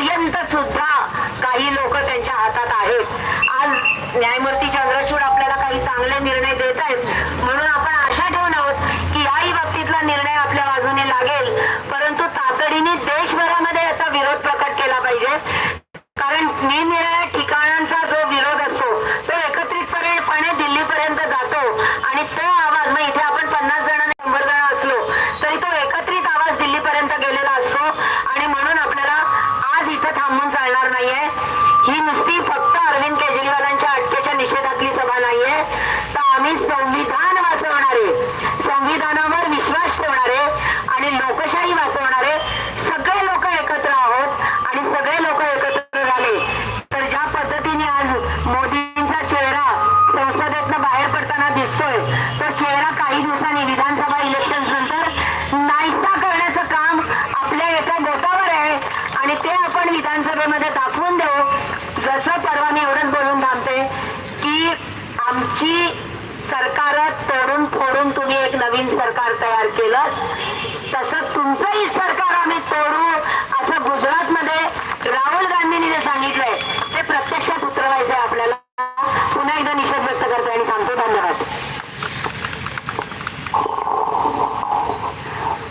पर्यंत सुद्धा काही लोक त्यांच्या हातात आहेत. आज न्यायमूर्ती चंद्रचूड आपल्याला काही चांगले निर्णय देत आहेत. म्हणून आपण आशा ठेवून आहोत की याही बाबतीतला निर्णय आपल्या बाजूने लागेल परंतु तातडीने देशभरामध्ये याचा विरोध प्रकट केला पाहिजे कारण निरनिराळ्या ठिकाणांचा जो विरोध असतो तो एकत्रितपणे दिल्लीपर्यंत जातो आणि तो आवाज मग इथे आपण पन्नास जण आणि शंभर जण असलो तरी तो एकत्रित आवाज दिल्लीपर्यंत गेलेला असतो आणि म्हणून आपल्याला आज इथं थांबून चालणार नाहीये ही नुसती फक्त अरविंद केजरीवालांच्या अटकेच्या निषेधातली सभा नाहीये तर आम्ही संविधान वाचवणारे संविधानावर विश्वास ठेवणारे लोकशाही वाचवणारे सगळे लोक एकत्र आहोत आणि सगळे लोक एकत्र झाले तर ज्या पद्धतीने आज मोदींचा चेहरा संसदेतनं बाहेर पडताना दिसतोय तो चेहरा काही दिवसांनी विधानसभा इलेक्शन नंतर नाहीसा करण्याचं काम आपल्या एका गोटावर आहे आणि ते आपण विधानसभेमध्ये दाखवून देऊ. जसं परवा मी एवढंच बोलून थांबते की आमची सरकार तोडून फोडून तुम्ही एक नवीन सरकार तयार केलं तसं तुमचंही सरकार आम्ही तोडू असं गुजरातमध्ये राहुल गांधींनी जे सांगितलंय ते प्रत्यक्षात उतरवायचंय आपल्याला पुन्हा एकदा निषेध व्यक्त करते आणि थांबतो धन्यवाद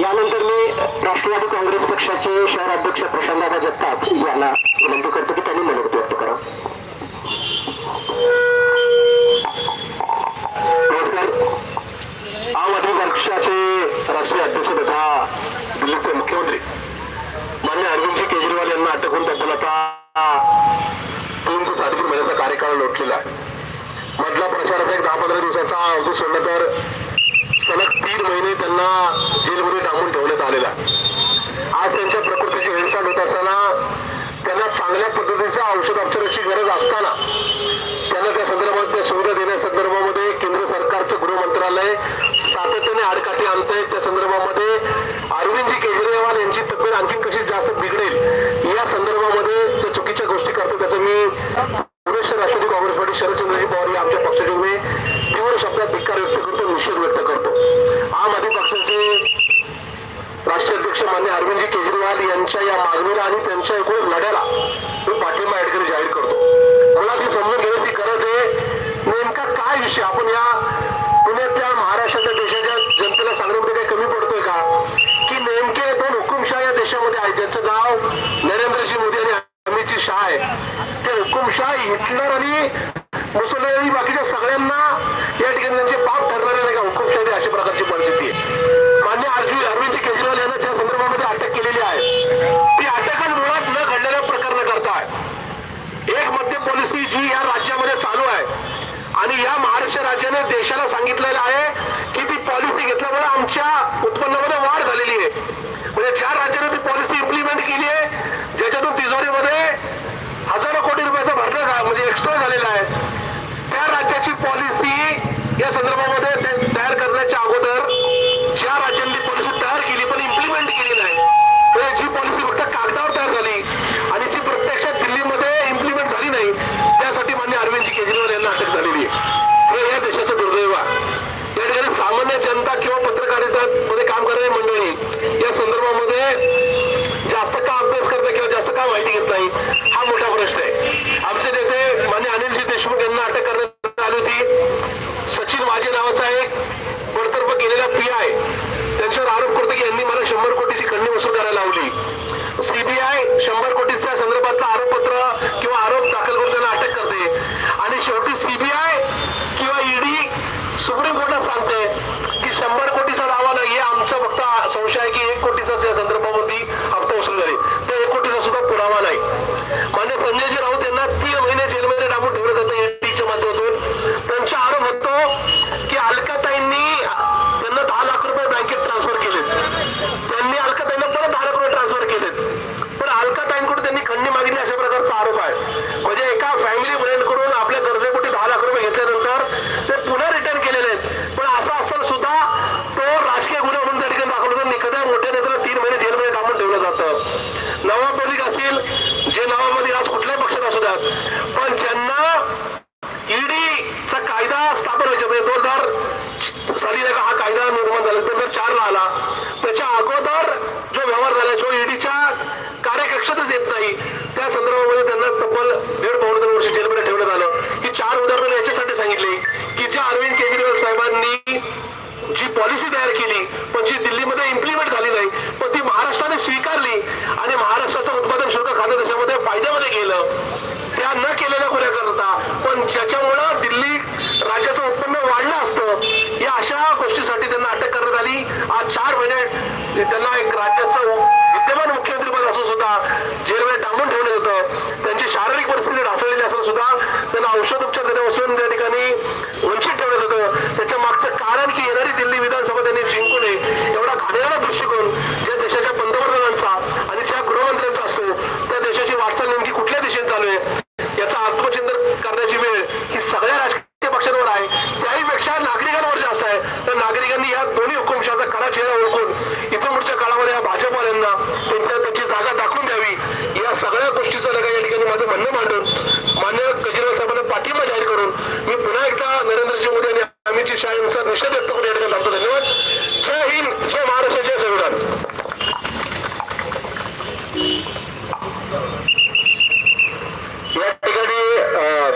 यानंतर मी राष्ट्रवादी काँग्रेस पक्षाचे शहर अध्यक्ष प्रशांतदादा जगताप यांना विनंती करतो की त्यांनी मनोगत व्यक्त करा नमस्कार आम आदमी पक्षाचे राष्ट्रीय अध्यक्ष तथा दिल्लीचे मुख्यमंत्री मान्य अरविंदजी केजरीवाल यांना आता तीन ते साडेतीन महिन्याचा कार्यकाळ लोटलेला आहे मधला प्रचार एक दहा पंधरा दिवसाचा अगदी सोडलं तर सलग तीन महिने त्यांना जेलमध्ये डांबून ठेवण्यात आलेला आहे. आज त्यांच्या प्रकृतीची हिंसा होत असताना त्यांना चांगल्या पद्धतीच्या औषधोपचाराची गरज असताना त्यांना त्या संदर्भात त्या सुविधा देण्यासंदर्भामध्ये केंद्र सरकारचं गृह मंत्रालय सातत्याने आडकाठी आणतंय त्या संदर्भामध्ये अरविंदजी केजरीवाल यांची तब्येत आणखी कशी जास्त बिघडेल या संदर्भामध्ये ते चुकीच्या गोष्टी करतो त्याचं मी काँग्रेस राष्ट्रवादी काँग्रेस पार्टी शरदचंद्रजी पवार या आमच्या पक्षाचे मी तीव्र शब्दात धिक्कार व्यक्त करतो निषेध व्यक्त करतो. आम आदमी पक्षाचे राष्ट्रीय अध्यक्ष मान्य अरविंदजी केजरीवाल यांच्या या मागणीला आणि त्यांच्या एकूण लढ्याला मी पाठिंबा या जाहीर करतो. मला ती समजून घेण्याची गरज आहे. नेमका काय विषय? आपण या पुण्यातल्या महाराष्ट्राच्या देशाच्या जनतेला सांगण्यामध्ये काही कमी पडतोय का? की नेमके दोन हुकुमशाह या देशामध्ये आहेत ज्यांचं नाव नरेंद्रजी मोदी हुकुमशाह आहे. ते हुकुमशाह हिटलर आणि मुसलमानी बाकीच्या सगळ्यांना या ठिकाणी त्यांचे पाप ठरणारे नाही का? हुकुमशाही अशा प्रकारची परिस्थिती आहे. मान्य अरविंद अरविंद केजरीवाल यांना ज्या संदर्भामध्ये अटक केलेली आहे ती अटकच मुळात न घडलेल्या प्रकरणाकरता आहे. एक मध्य पॉलिसी जी या राज्यामध्ये चालू आहे आणि या महाराष्ट्र राज्याने देशाला सांगितलेलं आहे की ती पॉलिसी घेतल्यामुळे आमच्या उत्पन्नामध्ये वाढ झालेली आहे. म्हणजे ज्या राज्याने ती पॉलिसी इम्प्लिमेंट केली आहे ज्याच्यातून तिजोरीमध्ये हजारो कोटी रुपयाचा भरणा म्हणजे एक्स्ट्रा झालेला आहे. त्या राज्याची पॉलिसी या संदर्भामध्ये तयार करण्याच्या अगोदर ज्या राज्यांनी पॉलिसी तयार केली पण इम्प्लिमेंट केली नाही म्हणजे जी पॉलिसी फक्त कागदावर तयार झाली आणि जी प्रत्यक्षात दिल्लीमध्ये इम्प्लिमेंट झाली नाही त्यासाठी मान्य अरविंदजी केजरीवाल यांना अटक झालेली आहे. हे या देशाचं दुर्दैव आहे. या ठिकाणी सामान्य जनता किंवा पत्रकारिता मध्ये काम करणारी मंडळी या संदर्भामध्ये जास्त का अभ्यास करते किंवा जास्त का माहिती घेत नाही हा मोठा प्रश्न आहे आमचे नेते मान्य अनिलजी देशमुख यांना अटक करण्यात आली होती सचिन वाजे नावाचा एक बडतर्फ केलेला पी आय त्यांच्यावर आरोप करतो की यांनी मला शंभर कोटीची खंडणी वसूल करायला लावली सीबीआय शंभर कोटीच्या संदर्भातलं आरोपपत्र किंवा आरोप दाखल करून त्यांना अटक करते. आणि शेवटी सीबीआय किंवा ईडी सुप्रीम कोर्टात सांगते की शंभर कोटीचा दावा नाही आमचा फक्त संशय आहे की एक कोटीचा या संदर्भामध्ये हप्ता वसूल झाले. त्या एक कोटीचा सुद्धा पुरावा नाही. मान्य संजयजी राऊत यांना तीन महिने जेलमध्ये डांबून ठेवलं जातं ईडीच्या माध्यमातून. त्यांचा आरोप होतो की अलका त्यांना दहा लाख रुपये बँकेत ट्रान्सफर केलेत त्यांनी अलकाताईंना परत दहा लाख रुपये ट्रान्सफर केलेत पण अलकाताईंकडून कायदा निर्माण झाला दोन हजार चार ला आला त्याच्या अगोदर जो व्यवहार झाला जो ईडीच्या लक्षातच येत नाही. त्या संदर्भामध्ये त्यांना तब्बल दीड पावणे दोन वर्ष जेलमध्ये ठेवण्यात आलं. ही चार उदाहरणं याच्यासाठी सांगितली की ज्या अरविंद केजरीवाल साहेबांनी जी पॉलिसी तयार केली पण जी दिल्लीमध्ये इम्प्लिमेंट झाली नाही पण ती महाराष्ट्राने स्वीकारली आणि महाराष्ट्राचं उत्पादन शुल्क खातं देशामध्ये फायद्यामध्ये गेलं. त्या न केलेल्या गुन्ह्या करता पण ज्याच्यामुळं दिल्ली राज्याचं उत्पन्न वाढलं असतं या अशा गोष्टीसाठी त्यांना अटक करण्यात आली. आज चार महिने त्यांना एक राज्याचं असून सुद्धा जेलमध्ये डांबून ठेवलं होतं. त्यांची शारीरिक परिस्थिती ढासळलेली असून सुद्धा त्यांना औषध उपचार देण्यापासून त्या ठिकाणी वंचित ठेवण्यात होतं त्याच्या मागचं कारण की येणारी दिल्ली विधानसभा त्यांनी जिंकू नये एवढा घाणेरडा दृष्टिकोन ज्या देशाच्या पंतप्रधानांचा आणि ज्या गृहमंत्र्यांचा असतो त्या देशाची वाटचाल नेमकी कुठल्या दिशेने चालू आहे याचं आत्मचिंतन करण्याची वेळ ही सगळ्या राजकीय पक्षांवर आहे त्याहीपेक्षा नागरिकांवर जास्त आहे तर नागरिकांनी या दोन्ही हुकुमशाचा खरा चेहरा ओळखून इथं पुढच्या काळामध्ये या भाजपवाल्यांना त्यांच्या त्यांची जागा दाखवून द्यावी या सगळ्या गोष्टीचं नका या ठिकाणी माझं म्हणणं मांडून मान्य केजरीवाल साहेबांना पाठिंबा जाहीर करून मी पुन्हा एकदा नरेंद्रजी मोदी आणि अमित शहा यांचा निषेध व्यक्त करून या ठिकाणी थांबतो धन्यवाद जय हिंद जय महाराष्ट्र जय संविधान या ठिकाणी अं,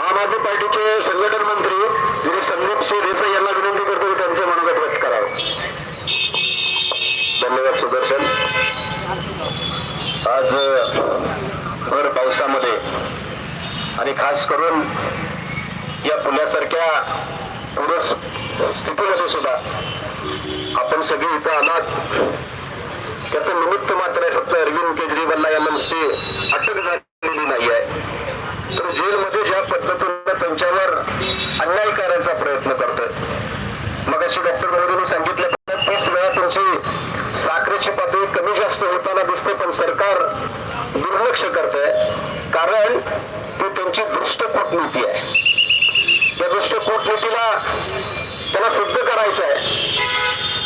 आम आदमी पार्टीचे संघटन मंत्री श्री संदीप सिंह देसाई यांना विनंती करतो की त्यांचे मनोगत व्यक्त करावं धन्यवाद सुदर्शन आज अं, भर पावसामध्ये आणि खास करून या पुण्यासारख्या पूर स्थितीमध्ये सुद्धा. आपण सगळे इथं आलात. त्याचं निमित्त मात्र आहे फक्त अरविंद केजरीवालला यांना नुसती अटक झालेली नाही आहे. तर जेलमध्ये ज्या पद्धतीनं त्यांच्यावर अन्याय करायचा प्रयत्न करतात. मग अशी डॉक्टर मोदींनी सांगितलं तीस वेळा तुमची साखरेची पातळी कमी जास्त होताना दिसते पण सरकार दुर्लक्ष करत आहे कारण ती त्यांची दृष्ट कूटनीती आहे. या दृष्ट कूटनीतीला त्याला सिद्ध करायचं आहे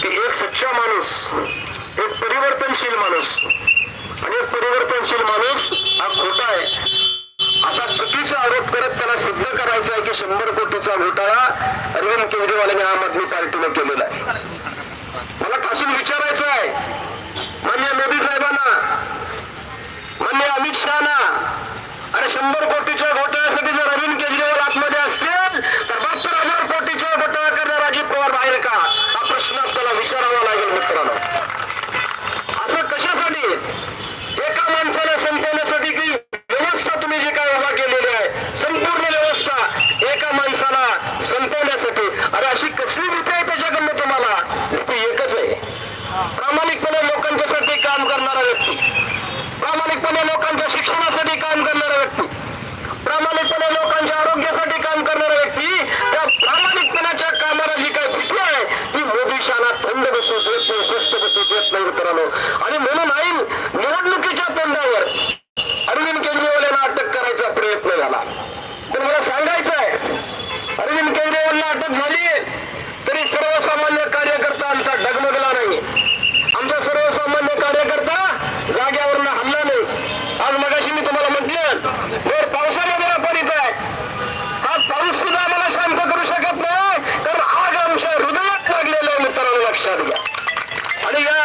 की एक सच्चा माणूस एक परिवर्तनशील माणूस आणि एक परिवर्तनशील माणूस हा खोटा आहे. असा चुकीचा आरोप करत त्याला सिद्ध करायचा आहे की शंभर कोटीचा घोटाळा अरविंद केजरीवाल आणि आम आदमी पार्टीनं केलेला आहे. मला ठासून विचारायचं आहे. मान्य मोदी साहेबांना मान्य अमित शहाना अरे शंभर कोटीच्या घोटाळ्यासाठी जर अरविंद केजरीवाल आतमध्ये असतील तर बहात्तर हजार कोटीचा घोटाळा करणारा अजित पवार बाहेर का हा प्रश्न आपल्याला विचारावा लागेल मित्रांनो असं कशासाठी एका माणसाला संपवण्यासाठी की व्यवस्था तुम्ही जी काय उभा केलेली आहे संपूर्ण व्यवस्था एका माणसाला संपवण्यासाठी अरे अशी कसली भीती आहे त्याच्याकडनं तुम्हाला भीती एकच आहे प्रामाणिकपणे लोकांच्यासाठी काम करणारा व्यक्ती प्रामाणिकपणे लोकांच्या शिक्षणासाठी काम करणारा व्यक्ती प्रामाणिकपणे लोकांच्या आरोग्यासाठी काम करणारा व्यक्ती त्या प्रामाणिकपणाच्या कामाला जी काय भीती आहे ती मोदी शाळा थंड बसू देत नाही स्वस्त बसू देत नाही मित्रांनो आणि म्हणून ऐन निवडणुकीच्या तोंडावर अरविंद केजरीवाल यांना अटक करायचा प्रयत्न झाला पण मला सांगायचं आहे अरविंद केजरीवालला अटक झाली तरी सर्वसामान्य कार्यकर्ता आमचा डगमगला नाही आमचा सर्वसामान्य कार्यकर्ता जाग्यावरनं हल्ला नाही आज मगाशी मी तुम्हाला म्हटलं जर पावसामध्ये आपण इथं आहे हा पाऊस सुद्धा आम्हाला शांत करू शकत नाही कारण आग आमच्या हृदयात लागलेलं आहे मित्रांनो लक्षात घ्या आणि या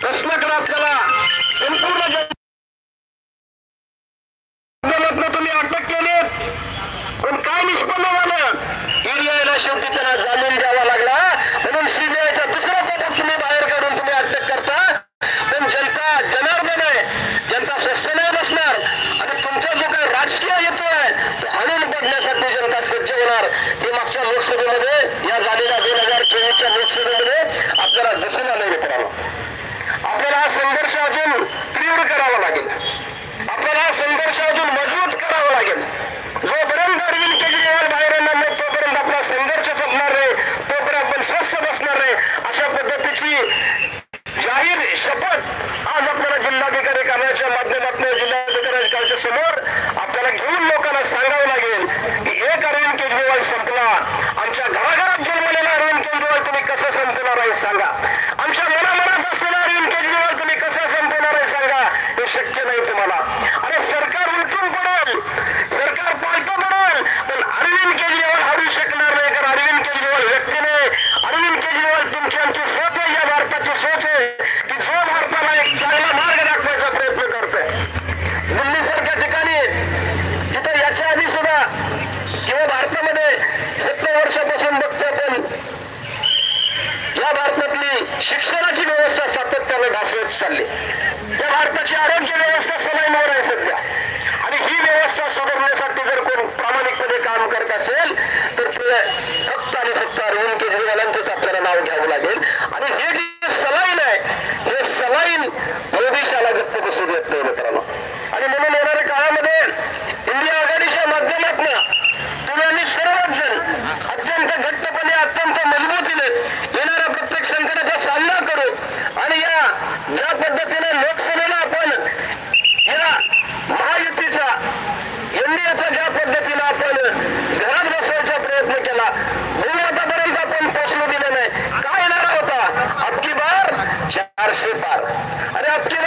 प्रश्नाकडे आपल्याला संपूर्ण जग- माध्यमातनं तुम्ही अटक केली पण काय निष्पन्न झालं ईडीआयला शेवटी त्यांना जामीन द्यावा लागला. म्हणून सीबीआयच्या दुसरा पदक तुम्ही बाहेर काढून तुम्ही अटक करता. पण जनता जनार्दन आहे जनता स्वस्थ नाही बसणार आणि तुमचा जो काही राजकीय हेतू आहे तो हाणून पडण्यासाठी जनता सज्ज होणार. ते मागच्या लोकसभेमध्ये या झालेल्या दोन हजार चोवीसच्या लोकसभेमध्ये आपल्याला दिसून आलं मित्रांनो. आपल्याला हा संघर्ष अजून तीव्र करावा लागेल. नाव घ्यावं लागेल. आणि हे जे सलाईन आहे हे सलाईन मोदी गप्प बसू देत नाही मित्रांनो. आणि म्हणून येणाऱ्या काळामध्ये इंडिया आघाडीच्या माध्यमातून সে পার আরে আপনি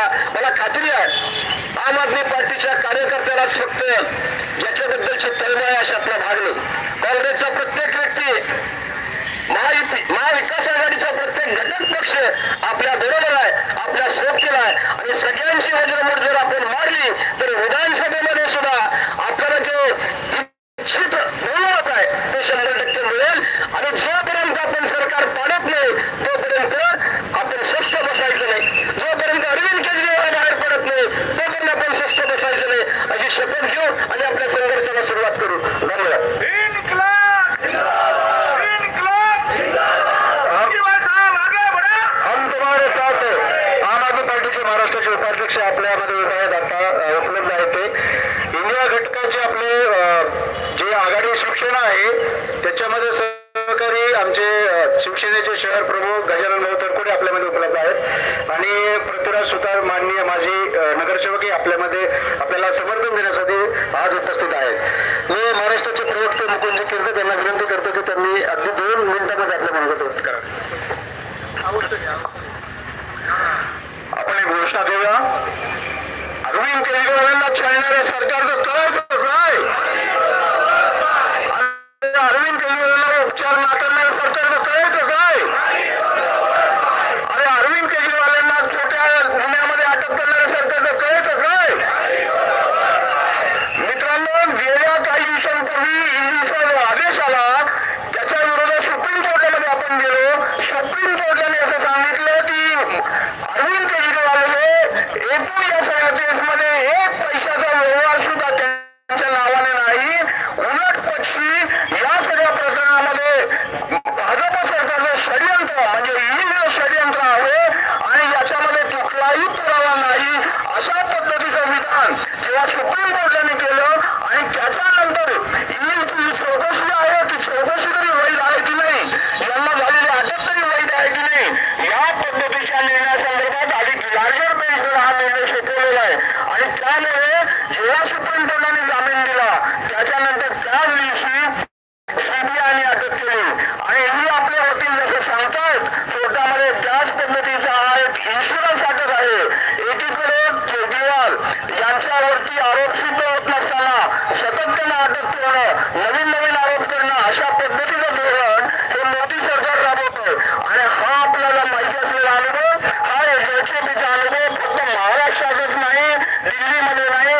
का मला खात्री आहे आम आदमी पार्टीच्या कार्यकर्त्यालाच फक्त याच्याबद्दलची तळमळ अशातला भाग नाही काँग्रेसचा प्रत्येक व्यक्ती महाविकास आघाडीचा प्रत्येक घटक पक्ष आपल्या बरोबर आहे आपल्या सोबतीला आहे. आणि सगळ्यांची वज्रमूठ जर आपण मारली तर विधानसभेमध्ये सुद्धा आपल्याला जे इच्छित बहुमत आहे ते शंभर टक्के मिळेल. आणि जे शिवसेनेचे शहर प्रमुख गजानन भाऊ तरकुटे आपल्यामध्ये उपलब्ध आहेत? आणि पृथ्वीराज सुतार माननीय माझी नगरसेवकही आपल्यामध्ये आपल्याला समर्थन देण्यासाठी आज उपस्थित आहेत. मी महाराष्ट्राचे प्रवक्ते मुकुंद कीर्तक त्यांना विनंती करतो की त्यांनी अगदी दोन मिनिटांमध्ये आपल्या मनात व्यक्त करा. आपण एक घोषणा करूया अरविंद केजरीवालांना छळणाऱ्या सरकारचं तळच तळ अरविंद केजरीवालांना उपचार नाकारण्यास Ashraf Nabi Zahidan, Jaya Shubhanda. त्याच्यावरती आरोप सिद्ध होत नसताना सतत अटक करणं नवीन नवीन आरोप करणं अशा पद्धतीचं धोरण हे मोदी सरकार राबवतोय. आणि हा आपल्याला माहिती असलेला अनुभव हा एजन्सीचा अनुभव फक्त महाराष्ट्रातच नाही दिल्लीमध्ये नाही.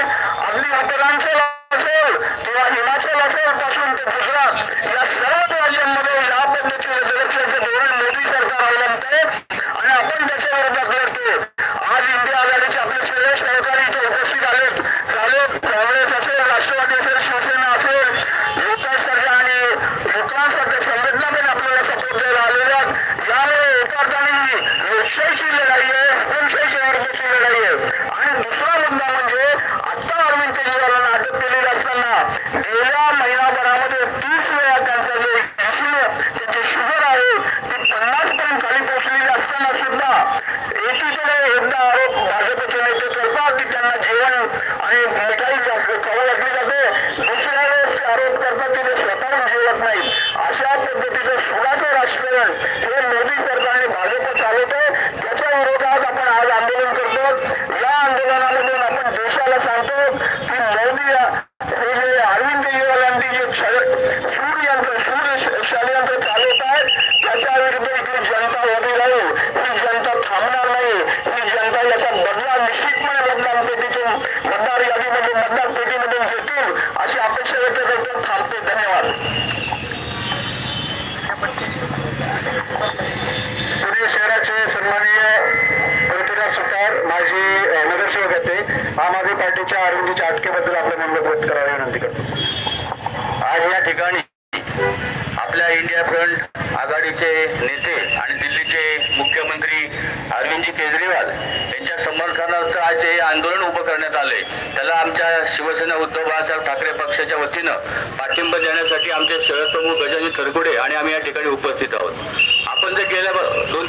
अगदी उत्तरांचल असेल किंवा हिमाचल असेल पासून ते गुजरात या करत नाहीत अशा पद्धतीने आम आदमी अटकेबद्दल अरविंद मनोगत व्यक्त करावे विनंती करतो. आज या ठिकाणी आपल्या इंडिया फ्रंट आघाडीचे नेते आणि दिल्लीचे मुख्यमंत्री अरविंदजी केजरीवाल यांच्या समर्थनार्थ आज हे आंदोलन उभं करण्यात आले. त्याला आमच्या शिवसेना उद्धव बाळासाहेब ठाकरे पक्षाच्या वतीनं पाठिंबा देण्यासाठी आमचे शहर प्रमुख गजानन थरकुडे आणि आम्ही या ठिकाणी उपस्थित आहोत. आपण जे गेल्या दोन